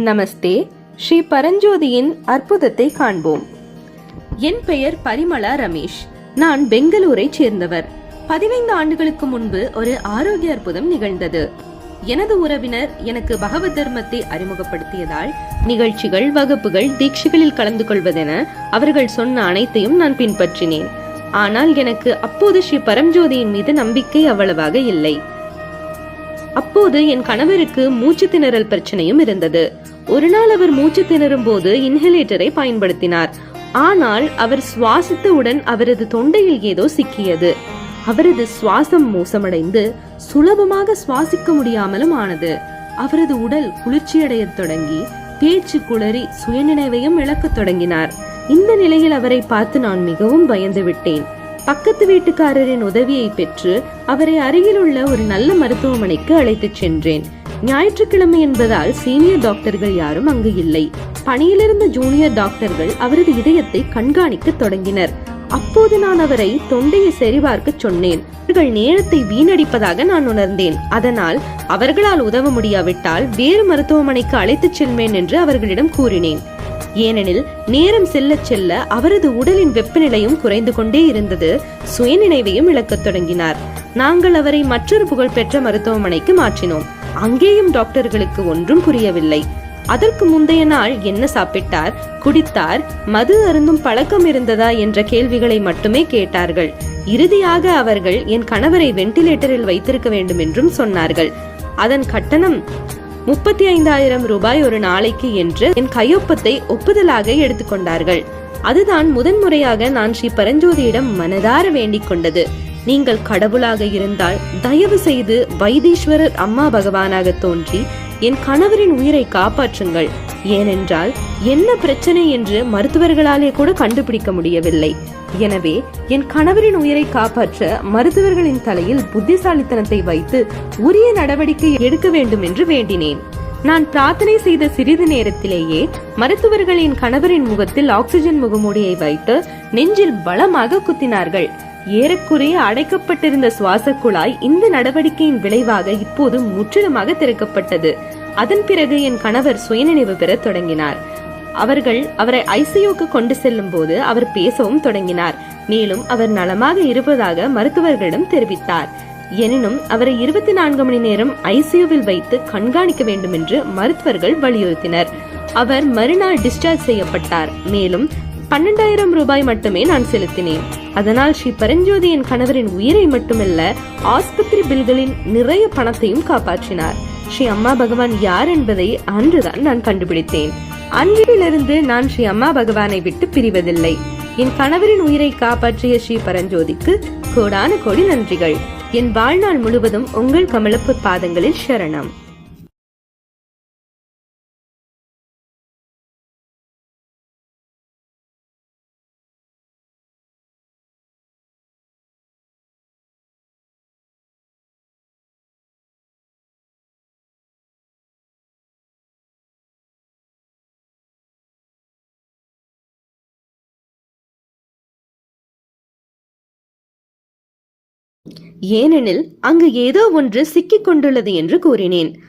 நமஸ்தே ஸ்ரீ பரஞ்சோதியின் அற்புதத்தை காண்போம். என் பெயர் பரிமளா ரமேஷ். நான் பெங்களூரைச் சேர்ந்தவர். பதினைந்து ஆண்டுகளுக்கு முன்பு ஒரு ஆரோக்கிய அற்புதம் நிகழ்ந்தது. எனது உறவினர் எனக்கு பகவத் தர்மத்தை அறிமுகப்படுத்தியதால் நிகழ்ச்சிகள் வகுப்புகள் தீட்சைகளில் கலந்து கொள்வதென அவர்கள் சொன்ன அனைத்தையும் நான் பின்பற்றினேன். ஆனால் எனக்கு அப்போது ஸ்ரீ பரஞ்சோதியின் மீது நம்பிக்கை அவ்வளவாக இல்லை. அப்போது என் கணவருக்கு மூச்சு திணறல் பிரச்சனையும் இருந்தது. ஒரு நாள் அவர் மூச்சு திணறும் போது இன்ஹிலேட்டரை பயன்படுத்தினார். ஆனால் அவர் சுவாசித்தவுடன் அவரது தொண்டையில் ஏதோ சிக்கியது. அவரது சுவாசம் மோசமடைந்து சுலபமாக சுவாசிக்க முடியாமலும் ஆனது. அவரது உடல் குளிர்ச்சியடைய தொடங்கி பேச்சு குளறி சுயநினைவையும் இழக்கத் தொடங்கினார். இந்த நிலையில் அவரை பார்த்து நான் மிகவும் பயந்து விட்டேன். பக்கத்து வீட்டுக்காரரின் உதவியை பெற்று அவரை அருகிலுள்ள ஒரு நல்ல மருத்துவமனைக்கு அழைத்துச் சென்றேன். ஞாயிற்றுக்கிழமை என்பதால் சீனியர் டாக்டர்கள் யாரும் அங்கு இல்லை. பணியிலிருந்த ஜூனியர் டாக்டர்கள் அவரது இதயத்தை கண்காணிக்க தொடங்கினர். அப்போது நான் அவரை தொண்டையை சரிபார்க்க சொன்னேன். அவர்கள் நேரத்தை வீணடிப்பதாக நான் உணர்ந்தேன். அதனால் அவர்களால் உதவ முடியாவிட்டால் வேறு மருத்துவமனைக்கு அழைத்துச் செல்வேன் என்று அவர்களிடம் கூறினேன். ஏனெனில் நேரம் செல்ல செல்ல அவரது உடலின் வெப்பநிலையும் குறைந்து கொண்டே இருந்தது. சுயநினைவையும் இழக்கத் தொடங்கினார். நாங்கள் அவரை மற்றொரு புகழ்பெற்ற மருத்துவமனைக்கு மாற்றினோம். அங்கேயும் டாக்டர்களுக்கு ஒன்றும் புரியவில்லை. அதற்கு முந்தைய நாள் என்ன சாப்பிட்டார் குடித்தார் மது அருந்தும் பழக்கம் இருந்ததா என்ற கேள்விகளை மட்டுமே கேட்டார்கள். இறுதியாக அவர்கள் என் கணவரை வெண்டிலேட்டரில் வைத்திருக்க வேண்டும் என்றும் சொன்னார்கள். அதன் கட்டணம் முப்பத்தி ஐந்தாயிரம் ரூபாய் ஒரு நாளைக்கு என்று என் கையொப்பத்தை ஒப்புதலாக எடுத்துக்கொண்டார்கள். அதுதான் முதன்முறையாக நான் ஸ்ரீ பரஞ்சோதியிடம் மனதார வேண்டிக் கொண்டது. நீங்கள் கடவுளாக இருந்தால் தயவு செய்து வைத்தீஸ்வரர் அம்மா பகவானாக தோன்றி என் கணவரின் உயிரை காப்பாற்றுங்கள். ஏனென்றால் என்ன பிரச்சனை என்று மருத்துவர்களாலே கூட கண்டுபிடிக்க முடியவில்லை. எனவே என் கணவரின் உயிரை காப்பாற்ற மருத்துவர்களின் தலையில் புத்திசாலித்தனத்தை வைத்து உரிய நடவடிக்கை எடுக்க வேண்டும் என்று வேண்டினேன். நான் பிரார்த்தனை செய்த சிறிது நேரத்திலேயே மருத்துவர்களின் கணவரின் முகத்தில் ஆக்சிஜன் முகமூடியை வைத்து நெஞ்சில் பலமாக குத்தினார்கள். ஏறக்குறைய அடைக்கப்பட்டிருந்த சுவாச குழாய் இந்த நடவடிக்கையின் விளைவாக இப்போது முற்றிலுமாக திறக்கப்பட்டது. அதன் பிறகு என் கணவர் சுயநினைவு பெறத் தொடங்கினார். அவர்கள் அவரை ஐசியூக்கு கொண்டு செல்லும் போது அவர் பேசவும் தொடங்கினார். மேலும் அவர் நலமாக இருப்பதாக மருத்துவர்களிடம் தெரிவித்தார். எனினும் அவரை இருபத்தி நான்கு மணி நேரம் ஐசியூவில் வைத்து கண்காணிக்க வேண்டும் என்று மருத்துவர்கள் வலியுறுத்தினர். அவர் மறுநாள் டிஸ்சார்ஜ் செய்யப்பட்டார். மேலும் பன்னெண்டாயிரம் ரூபாய் மட்டுமே நான் செலுத்தினேன். அதனால் ஸ்ரீ பரஞ்சோதி என் கணவரின் உயிரை மட்டுமல்ல ஆஸ்பத்திரி பில்களின் நிறைய பணத்தையும் காப்பாற்றினார். ஸ்ரீ அம்மா பகவான் யார் என்பதை அன்றுதான் நான் கண்டுபிடித்தேன். அன்றிலிருந்து நான் ஸ்ரீ அம்மா பகவானை விட்டு பிரிவதில்லை. என் கணவரின் உயிரை காப்பாற்றிய ஸ்ரீ பரஞ்சோதிக்கு கோடான கோடி நன்றிகள். என் வாழ்நாள் முழுவதும் உங்கள் கமலப்பு பாதங்களில் சரணம். ஏனெனில் அங்கு ஏதோ ஒன்று சிக்கிக் கொண்டுள்ளது என்று கூறினேன்.